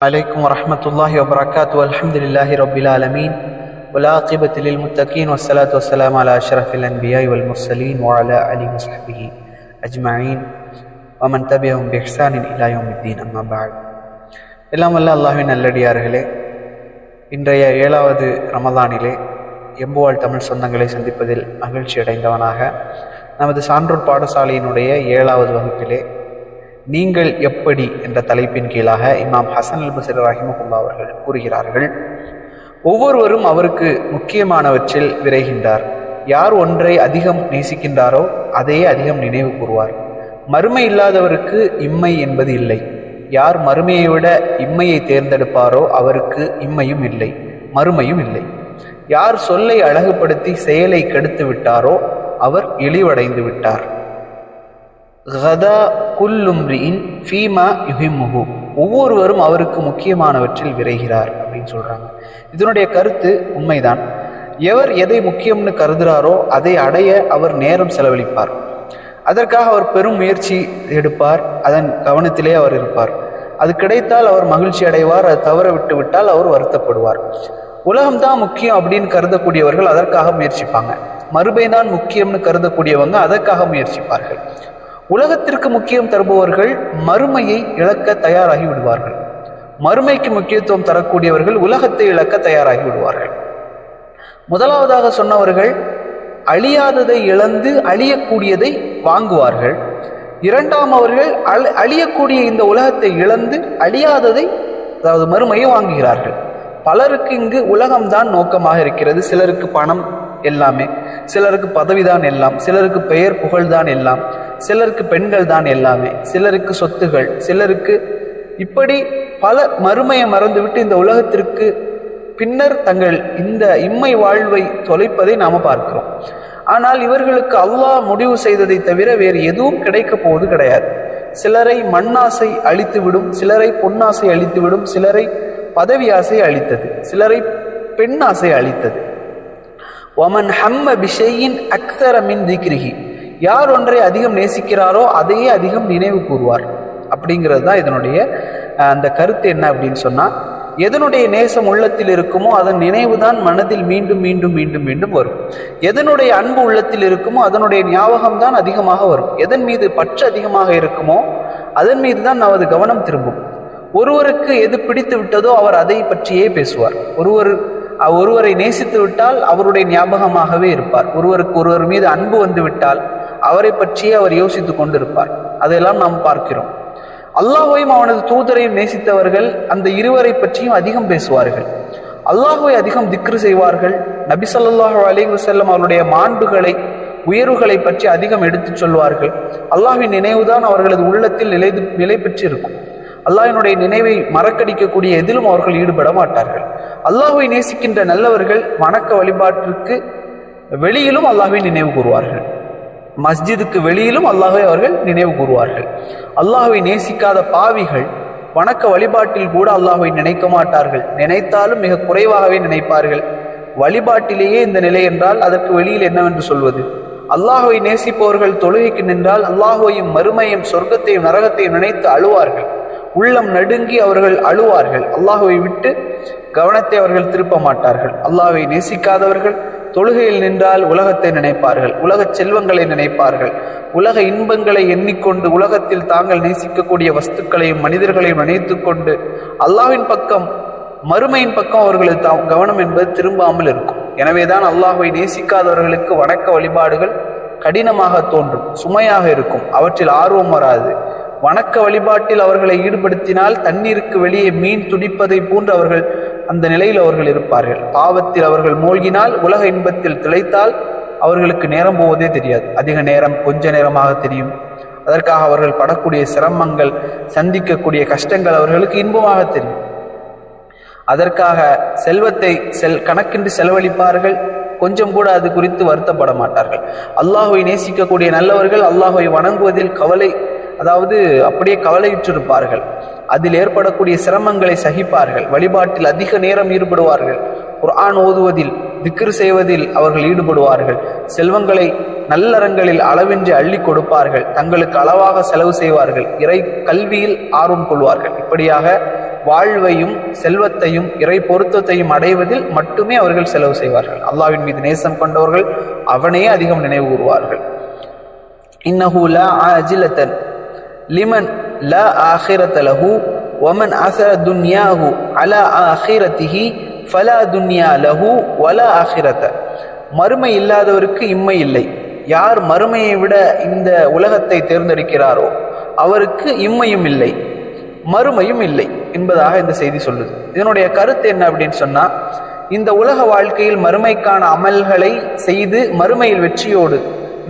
عليكم ورحمة الله وبركاته والحمد لله رب العالمين والعاقبة للمتقين والصلاة والسلام على أشرف الأنبياء والمرسلين وعلى آله وصحبه أجمعين ومن تبعهم بإحسان إلى يوم الدين أما بعد எல்லாம் வல்ல அல்லாஹின் நல்லடியார்களே இன்றைய ஏழாவது ரமதானிலே எம்புவாள் தமிழ் சொந்தங்களை சந்திப்பதில் மகிழ்ச்சி அடைந்தவனாக நமது சான்றோர் பாடசாலையினுடைய ஏழாவது வகுப்பிலே நீங்கள் எப்படி என்ற தலைப்பின் கீழாக இமாம் ஹசன் அல் பசர் ரஹிமகுல்லா அவர்கள் கூறுகிறார்கள். ஒவ்வொருவரும் அவருக்கு முக்கியமானவற்றில் விரைகின்றார். யார் ஒன்றை அதிகம் நேசிக்கின்றாரோ அதையே அதிகம் நினைவு கூறுவார். மறுமை இல்லாதவருக்கு இம்மை என்பது இல்லை. யார் மறுமையை விட இம்மையை தேர்ந்தெடுப்பாரோ அவருக்கு இம்மையும் இல்லை மறுமையும் இல்லை. யார் சொல்லை அழகுபடுத்தி செயலை கெடுத்து விட்டாரோ அவர் இழிவடைந்து விட்டார். கதா குல்லும்ரியின் ஃபீமா யுஹிமுஹு ஒவ்வொருவரும் அவருக்கு முக்கியமானவற்றில் விரைகிறார் அப்படின்னு சொல்கிறாங்க இதனுடைய கருத்து உண்மைதான். எவர் எதை முக்கியம்னு கருதுகிறாரோ அதை அடைய அவர் நேரம் செலவழிப்பார். அதற்காக அவர் பெரும் முயற்சி எடுப்பார். அதன் கவனத்திலே அவர் இருப்பார். அது கிடைத்தால் அவர் மகிழ்ச்சி அடைவார். அது தவற விட்டு விட்டால் அவர் வருத்தப்படுவார். உலகம்தான் முக்கியம் அப்படின்னு கருதக்கூடியவர்கள் அதற்காக முயற்சிப்பாங்க. மறுபை தான் முக்கியம்னு கருதக்கூடியவங்க அதற்காக முயற்சிப்பார்கள். உலகத்திற்கு முக்கியம் தருபவர்கள் மறுமையை இழக்க தயாராகி விடுவார்கள். மறுமைக்கு முக்கியத்துவம் தரக்கூடியவர்கள் உலகத்தை இழக்க தயாராகி விடுவார்கள். முதலாவதாக சொன்னவர்கள் அழியாததை இழந்து அழியக்கூடியதை வாங்குவார்கள். இரண்டாம் அவர்கள் அழ அழியக்கூடிய இந்த உலகத்தை இழந்து அழியாததை அதாவது மறுமையை வாங்குகிறார்கள். பலருக்கு இங்கு உலகம்தான் நோக்கமாக இருக்கிறது. சிலருக்கு பணம் எல்லாமே. சிலருக்கு பதவிதான் எல்லாம் சிலருக்கு பெயர் புகழ்தான் எல்லாம் சிலருக்கு பெண்கள் தான் எல்லாமே சிலருக்கு சொத்துகள் சிலருக்கு இப்படி பல மறுமையை மறந்துவிட்டு இந்த உலகத்திற்கு பின்னர் தங்கள் இந்த இம்மை வாழ்வை தொலைப்பதை நாம் பார்க்கிறோம். ஆனால் இவர்களுக்கு அல்லாஹ் முடிவு செய்ததை தவிர வேறு எதுவும் கிடைக்க போவது கிடையாது. சிலரை மண்ணாசை அழித்துவிடும் சிலரை பொன்னாசை அழித்துவிடும் சிலரை பதவி ஆசை அளித்தது சிலரை பெண்ணாசை அழித்தது. ஒமன் ஹம்ம பிஷையின் அக்தரமின் திக்ரிஹி யார் ஒன்றை அதிகம் நேசிக்கிறாரோ அதையே அதிகம் நினைவு கூறுவார். அப்படிங்கிறது தான் இதனுடைய அந்த கருத்து என்ன அப்படின்னு சொன்னால் எதனுடைய நேசம் உள்ளத்தில் இருக்குமோ அதன் நினைவு தான் மனதில் மீண்டும் மீண்டும் மீண்டும் மீண்டும் வரும். எதனுடைய அன்பு உள்ளத்தில் இருக்குமோ அதனுடைய ஞாபகம் தான் அதிகமாக வரும். எதன் மீது பற்று அதிகமாக இருக்குமோ அதன் மீது தான் நமது கவனம் திரும்பும். ஒருவருக்கு எது பிடித்து விட்டதோ அவர் அதை பற்றியே பேசுவார். ஒருவர் ஒருவரை நேசித்து விட்டால் அவருடைய ஞாபகமாகவே இருப்பார். ஒருவருக்கு ஒருவர் மீது அன்பு வந்து விட்டால் அவரை பற்றியே அவர் யோசித்து கொண்டிருப்பார். அதையெல்லாம் நாம் பார்க்கிறோம். அல்லாஹையும் அவனது தூதரையும் நேசித்தவர்கள் அந்த இருவரை பற்றியும் அதிகம் பேசுவார்கள். அல்லாஹுவை அதிகம் திக்ரு செய்வார்கள். நபி சொல்லாஹு அலி வசல்லம் அவருடைய மாண்புகளை உயர்வுகளை பற்றி அதிகம் எடுத்துச் சொல்வார்கள். அல்லாஹின் நினைவுதான் அவர்களது உள்ளத்தில் நிலை நிலை பெற்று இருக்கும் அல்லாஹினுடைய நினைவை மறக்கடிக்கக்கூடிய எதிலும் அவர்கள் ஈடுபட மாட்டார்கள். அல்லாஹுவை நேசிக்கின்ற நல்லவர்கள் வணக்க வழிபாட்டிற்கு வெளியிலும் அல்லாஹுவை நினைவு கூறுவார்கள். மஸ்ஜிதுக்கு வெளியிலும் அல்லாஹை அவர்கள் நினைவு கூறுவார்கள். அல்லாஹுவை நேசிக்காத பாவிகள் வணக்க வழிபாட்டில் கூட அல்லாஹுவை நினைக்க மாட்டார்கள். நினைத்தாலும் மிக குறைவாகவே நினைப்பார்கள். வழிபாட்டிலேயே இந்த நிலை என்றால் அதற்கு வெளியில் என்னவென்று சொல்வது? அல்லாஹுவை நேசிப்பவர்கள் தொழுகைக்கு நின்றால் அல்லாஹுவையும் மறுமையும் சொர்க்கத்தையும் நரகத்தையும் நினைத்து அழுவார்கள். உள்ளம் நடுங்கி அவர்கள் அழுவார்கள். அல்லாஹுவை விட்டு கவனத்தை அவர்கள் திருப்ப மாட்டார்கள். அல்லாஹுவை நேசிக்காதவர்கள் தொழுகையில் நின்றால் உலகத்தை நினைப்பார்கள். உலக செல்வங்களை நினைப்பார்கள். உலக இன்பங்களை எண்ணிக்கொண்டு உலகத்தில் தாங்கள் நேசிக்கக்கூடிய வஸ்துக்களையும் மனிதர்களையும் நினைத்து கொண்டு அல்லாவின் பக்கம் மறுமையின் பக்கம் அவர்களது கவனம் என்பது திரும்பாமல் இருக்கும். எனவேதான் அல்லாஹுவை நேசிக்காதவர்களுக்கு வணக்க வழிபாடுகள் கடினமாக தோன்றும் சுமையாக இருக்கும். அவற்றில் ஆர்வம் வராது. வணக்க வழிபாட்டில் அவர்களை ஈடுபடுத்தினால் தண்ணீருக்கு வெளியே மீன் துடிப்பதை போன்று அவர்கள் அந்த நிலையில் அவர்கள் இருப்பார்கள். பாவத்தில் அவர்கள் மூழ்கினால் உலக இன்பத்தில் திளைத்தால் அவர்களுக்கு நேரம் போவதே தெரியாது. அதிக நேரம் கொஞ்ச நேரமாக தெரியும். அதற்காக அவர்கள் படக்கூடிய சிரமங்கள் சந்திக்கக்கூடிய கஷ்டங்கள் அவர்களுக்கு இன்பமாக தெரியும். அதற்காக செல்வத்தை செல் கணக்கின்றி செலவழிப்பார்கள். கொஞ்சம் கூட அது குறித்து வருத்தப்பட மாட்டார்கள். அல்லாஹுவை நேசிக்கக்கூடிய நல்லவர்கள் அல்லாஹுவை வணங்குவதில் கவலை அதாவது அப்படியே கவலையுற்றிருப்பார்கள். அதில் ஏற்படக்கூடிய சிரமங்களை சகிப்பார்கள். வழிபாட்டில் அதிக நேரம் ஈடுபடுவார்கள். குர்ஆன் ஓதுவதில் திக்ரு செய்வதில் அவர்கள் ஈடுபடுவார்கள். செல்வங்களை நல்லறங்களில் அளவின்றி அள்ளி கொடுப்பார்கள். தங்களுக்கு அளவாக செலவு செய்வார்கள். இறை கல்வியில் ஆர்வம் கொள்வார்கள். இப்படியாக வாழ்வையும் செல்வத்தையும் இறை பொருத்தத்தையும் அடைவதில் மட்டுமே அவர்கள் செலவு செய்வார்கள். அல்லாவின் மீது நேசம் கொண்டவர்கள் அவனையே அதிகம் நினைவு கூறுவார்கள். இன்னஹு அஜிலத்தன் ஆஜிலத்தன். லிமன் ல ஆஹிரத லஹு வமன் அசர துன்யாஹு அல ஆஹிரத்திஹி ஃபலா துன்யா லஹு வல ஆஹிரத மறுமை இல்லாதவருக்கு இம்மை இல்லை. யார் மறுமையை விட இந்த உலகத்தை தேர்ந்தெடுக்கிறாரோ அவருக்கு இம்மையும் இல்லை மறுமையும் இல்லை என்பதாக இந்த செய்தி சொல்லுது. இதனுடைய கருத்து என்ன அப்படின்னு சொன்னால் இந்த உலக வாழ்க்கையில் மறுமைக்கான அமல்களை செய்து மறுமையில் வெற்றியோடு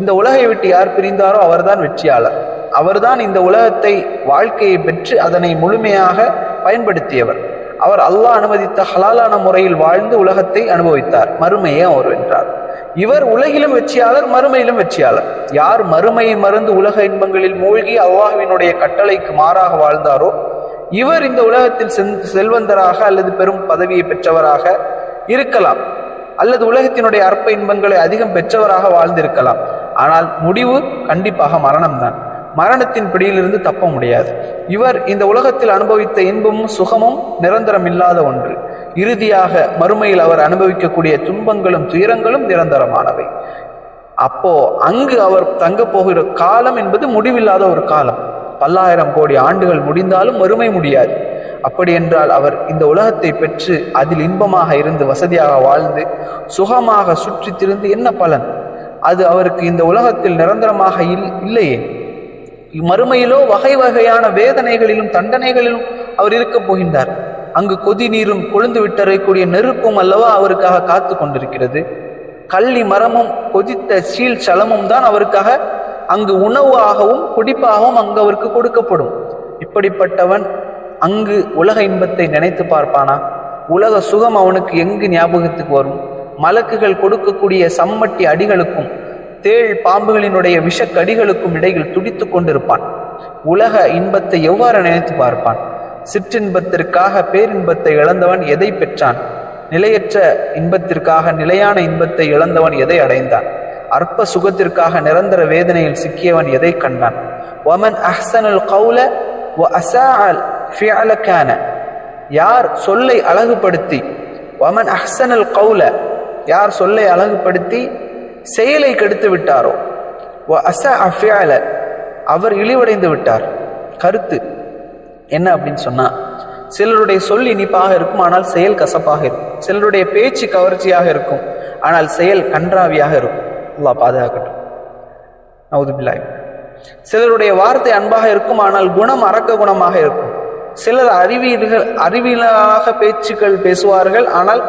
இந்த உலகை விட்டு யார் பிரிந்தாரோ அவர்தான் வெற்றியாளர். அவர்தான் இந்த உலகத்தை வாழ்க்கையை பெற்று அதனை முழுமையாக பயன்படுத்தியவர். அவர் அல்லாஹ் அனுமதித்த ஹலாலான முறையில் வாழ்ந்து உலகத்தை அனுபவித்தார். மறுமையை அவர் வென்றார். இவர் உலகிலும் வெற்றியாளர் மறுமையிலும் வெற்றியாளர். யார் மறுமையை மறந்து உலக இன்பங்களில் மூழ்கி அல்லாஹுவினுடைய கட்டளைக்கு மாறாக வாழ்ந்தாரோ இவர் இந்த உலகத்தில் செல்வந்தராக அல்லது பெரும் பதவியை பெற்றவராக இருக்கலாம். அல்லது உலகத்தினுடைய அற்ப இன்பங்களை அதிகம் பெற்றவராக வாழ்ந்திருக்கலாம். ஆனால் முடிவு கண்டிப்பாக மரணம்தான். மரணத்தின் பிடியிலிருந்து தப்ப முடியாது. இவர் இந்த உலகத்தில் அனுபவித்த இன்பமும் சுகமும் நிரந்தரம் இல்லாத ஒன்று. இறுதியாக மறுமையில் அவர் அனுபவிக்கக்கூடிய துன்பங்களும் துயரங்களும் நிரந்தரமானவை. அப்போ அங்கு அவர் தங்க போகிற காலம் என்பது முடிவில்லாத ஒரு காலம். பல்லாயிரம் கோடி ஆண்டுகள் முடிந்தாலும் மறுமை முடியாது. அப்படி என்றால் அவர் இந்த உலகத்தை பெற்று அதில் இன்பமாக இருந்து வசதியாக வாழ்ந்து சுகமாக சுற்றி திருந்து என்ன பலன்? அது அவருக்கு இந்த உலகத்தில் நிரந்தரமாக இல்லையே. மறுமையிலோ வகை வகையான வேதனைகளிலும் தண்டனைகளிலும் அவர் இருக்கப் போகின்றார். அங்கு கொதி நீரும் கொழுந்து விட்டறைக்கூடிய நெருப்பும் அல்லவா அவருக்காக காத்து கொண்டிருக்கிறது. கள்ளி மரமும் கொதித்த சீல் சலமும் தான் அவருக்காக அங்கு உணவாகவும் குடிப்பாகவும் அங்கு அவருக்கு கொடுக்கப்படும். இப்படிப்பட்டவன் அங்கு உலக இன்பத்தை நினைத்து பார்ப்பானா? உலக சுகம் அவனுக்கு எங்கு ஞாபகத்துக்கு வரும்? மலக்குகள் கொடுக்கக்கூடிய சம்மட்டி அடிகளுக்கும் தேள் பாம்புகளினுடைய விஷக்கடிகளுக்கும் இடையில் துடித்து கொண்டிருப்பான். உலக இன்பத்தை எவ்வாறு நினைத்து பார்ப்பான்? சிற்றின்பத்திற்காக பேரின்பத்தை இழந்தவன் எதை பெற்றான்? நிலையற்ற இன்பத்திற்காக நிலையான இன்பத்தை இழந்தவன் எதை அடைந்தான்? அற்ப சுகத்திற்காக நிரந்தர வேதனையில் சிக்கியவன் எதை கண்டான்? ஒமன் அஹ்சனுல் கவுல யார் சொல்லை அழகுபடுத்தி ஒமன் அஹ்சனல் கவுல யார் சொல்லை அழகுபடுத்தி செயலை கெடுத்து விட்டாரோ? அச அஃபியால அவர் இழிவடைந்து விட்டார். கருத்து. என்ன அப்படின்னு சொன்னா சிலருடைய சொல் இனிப்பாக இருக்கும் ஆனால் செயல் கசப்பாக இருக்கும். சிலருடைய பேச்சு கவர்ச்சியாக இருக்கும் ஆனால் செயல் கன்றாவியாக இருக்கும். அல்லா பாதுகாக்கட்டும். நவுதுபில்லாய் சிலருடைய வார்த்தை அன்பாக இருக்கும் ஆனால் குணம் அறக்க குணமாக இருக்கும். சிலர் அறிவியல்கள் அறிவியலாக பேச்சுக்கள் பேசுவார்கள் ஆனால்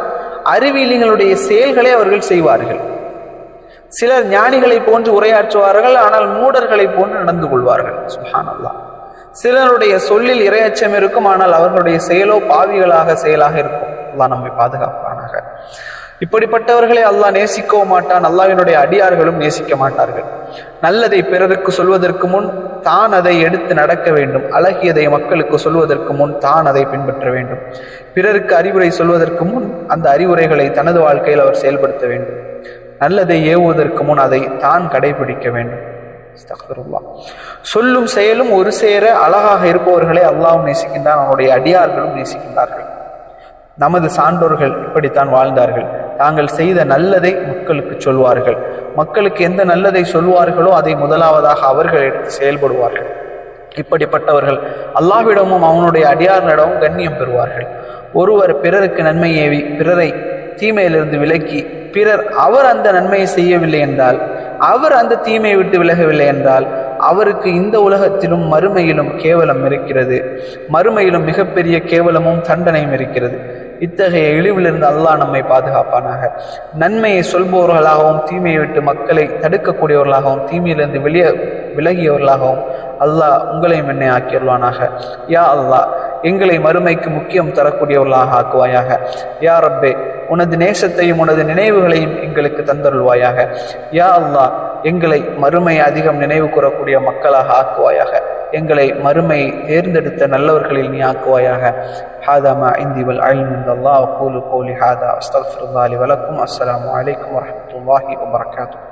அறிவியலிகளுடைய செயல்களை அவர்கள் செய்வார்கள். சிலர் ஞானிகளை போன்று உரையாற்றுவார்கள் ஆனால் மூடர்களை போன்று நடந்து கொள்வார்கள். சுஹானல்லா சிலருடைய சொல்லில் இரையச்சம் இருக்கும் ஆனால் அவர்களுடைய செயலோ பாவிகளாக செயலாக இருக்கும். அல்லா நம்மை பாதுகாப்பானாக. இப்படிப்பட்டவர்களை அல்லாஹ் நேசிக்கவும் மாட்டான் அல்லாவினுடைய அடியார்களும் நேசிக்க மாட்டார்கள். நல்லதை பிறருக்கு சொல்வதற்கு முன் தான் அதை எடுத்து நடக்க வேண்டும். அழகியதை மக்களுக்கு சொல்வதற்கு முன் தான் அதை பின்பற்ற வேண்டும். பிறருக்கு அறிவுரை சொல்வதற்கு முன் அந்த அறிவுரைகளை தனது வாழ்க்கையில் அவர் செயல்படுத்த வேண்டும். நல்லதை ஏவுவதற்கு முன் அதை தான் கடைபிடிக்க வேண்டும். சொல்லும் செயலும் ஒரு சேர அழகாக இருப்பவர்களை அல்லாவும் நேசிக்கின்றான் அவனுடைய அடியார்களும் நேசிக்கின்றார்கள். நமது சான்றோர்கள் இப்படித்தான் வாழ்ந்தார்கள். தாங்கள் செய்த நல்லதை மக்களுக்கு சொல்வார்கள். மக்களுக்கு எந்த நல்லதை சொல்வார்களோ அதை முதலாவதாக அவர்கள் எடுத்து செயல்படுவார்கள். இப்படிப்பட்டவர்கள் அல்லாவிடமும் அவனுடைய அடியார்களிடமும் கண்ணியம் பெறுவார்கள். ஒருவர் பிறருக்கு நன்மை ஏவி பிறரை தீமையிலிருந்து விலக்கி பிறர் அவர் அந்த நன்மையை செய்யவில்லை என்றால் அவர் அந்த தீமையை விட்டு விலகவில்லை என்றால் அவருக்கு இந்த உலகத்திலும் மறுமையிலும் கேவலம் இருக்கிறது. மறுமையிலும் மிகப்பெரிய கேவலமும் தண்டனையும் இருக்கிறது. இத்தகைய இழிவிலிருந்து அல்லாஹ் நம்மை பாதுகாப்பானாக. நன்மையை சொல்பவர்களாகவும் தீமையை விட்டு மக்களை தடுக்கக்கூடியவர்களாகவும் தீமையிலிருந்து வெளியே விலகியவர்களாகவும் அல்லாஹ் உங்களையும் என்னை ஆக்கியுள்ளானாக யா அல்லாஹ் எங்களை மறுமைக்கு முக்கியம் தரக்கூடியவர்களாக ஆக்குவாயாக. யா ரப்பே உனது நேசத்தையும் உனது நினைவுகளையும் எங்களுக்கு தந்தருள்வாயாக. யா அல்லா எங்களை மறுமை அதிகம் நினைவு கூறக்கூடிய மக்களாக ஆக்குவாயாக. எங்களை மறுமை தேர்ந்தெடுத்த நல்லவர்களில் நீ ஆக்குவாயாக. ஹாதாமா இந்திவல் அல்லாஹ் கூலு கோலி ஹாதா அஸ்தல் அலி வலக்கும். அஸ்லாம் வலைக்கம் வரமத்துல்லாஹி வபர்காத்து